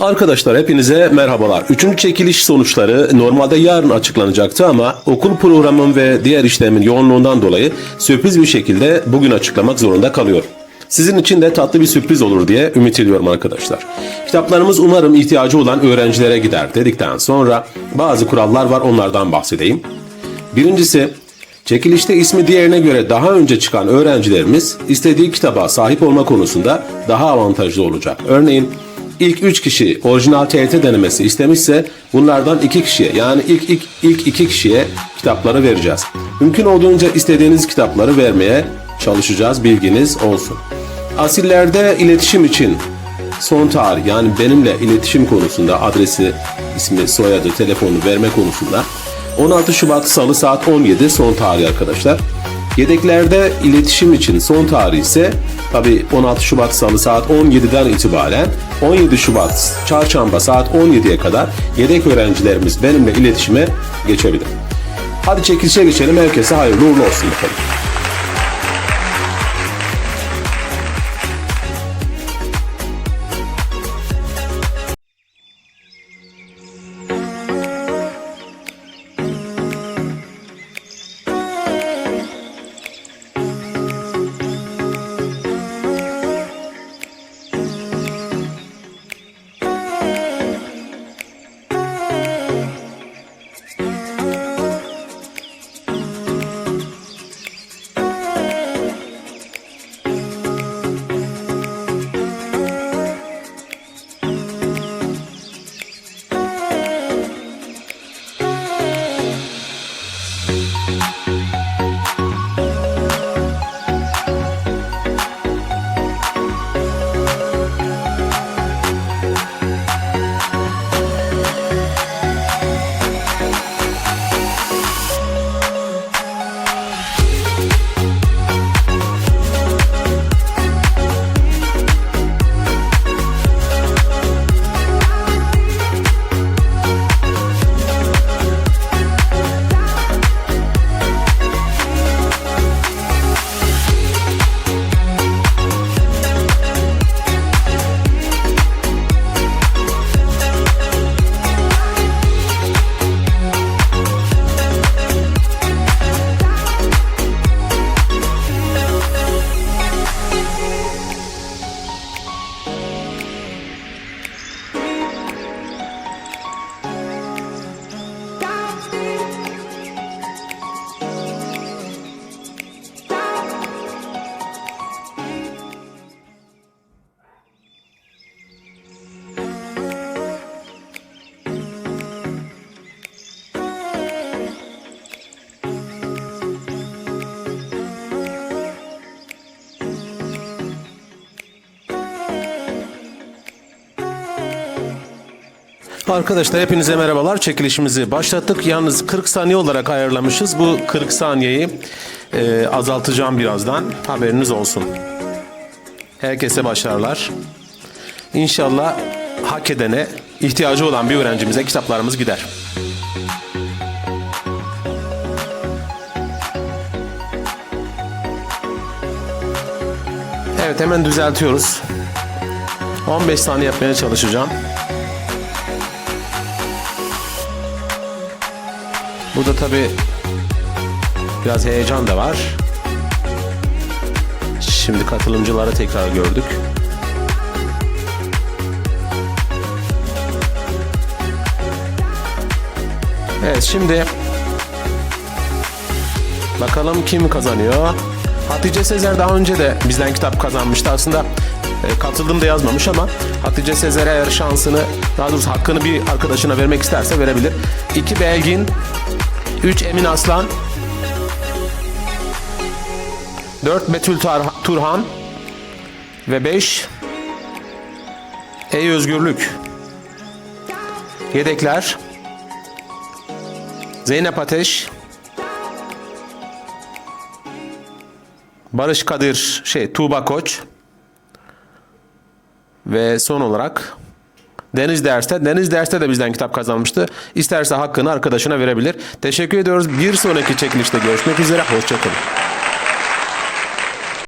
Arkadaşlar hepinize merhabalar. Üçüncü çekiliş sonuçları normalde yarın açıklanacaktı ama okul programım ve diğer işlerimin yoğunluğundan dolayı sürpriz bir şekilde bugün açıklamak zorunda kalıyor. Sizin için de tatlı bir sürpriz olur diye ümit ediyorum arkadaşlar. Kitaplarımız umarım ihtiyacı olan öğrencilere gider dedikten sonra bazı kurallar var onlardan bahsedeyim. Birincisi Çekilişte ismi diğerine göre daha önce çıkan öğrencilerimiz istediği kitaba sahip olma konusunda daha avantajlı olacak. Örneğin ilk 3 kişi orijinal TRT denemesi istemişse bunlardan 2 kişiye yani ilk, ilk, ilk 2 kişiye kitapları vereceğiz. Mümkün olduğunca istediğiniz kitapları vermeye çalışacağız bilginiz olsun. Asillerde iletişim için son tarih yani benimle iletişim konusunda adresi, ismi, soyadı, telefonu verme konusunda 16 Şubat Salı saat 17 son tarih arkadaşlar. Yedeklerde iletişim için son tarih ise tabi 16 Şubat Salı saat 17'den itibaren 17 Şubat Çarşamba saat 17'ye kadar yedek öğrencilerimiz benimle iletişime geçebilir. Hadi çekilişe geçelim. Herkese hayırlı uğurlu olsun bakalım. Arkadaşlar hepinize merhabalar. Çekilişimizi başlattık. Yalnız 40 saniye olarak ayarlamışız. Bu 40 saniyeyi e, azaltacağım birazdan. Haberiniz olsun. Herkese başarılar. İnşallah hak edene, ihtiyacı olan bir öğrencimize kitaplarımız gider. Evet hemen düzeltiyoruz. 15 saniye yapmaya çalışacağım. Burada tabi biraz heyecan da var. Şimdi katılımcıları tekrar gördük. Evet şimdi bakalım kim kazanıyor. Hatice Sezer daha önce de bizden kitap kazanmıştı. Aslında e, katıldım da yazmamış ama Hatice Sezer eğer şansını daha doğrusu hakkını bir arkadaşına vermek isterse verebilir. İki Belgin 3 Emin Aslan. 4 Betül Turhan. Ve 5 Ey Özgürlük. Yedekler. Zeynep Ateş. Barış Kadir şey Tuğba Koç. Ve son olarak Deniz Derste. Deniz Derste de bizden kitap kazanmıştı. İsterse hakkını arkadaşına verebilir. Teşekkür ediyoruz. Bir sonraki çekilişte görüşmek üzere. Hoşçakalın.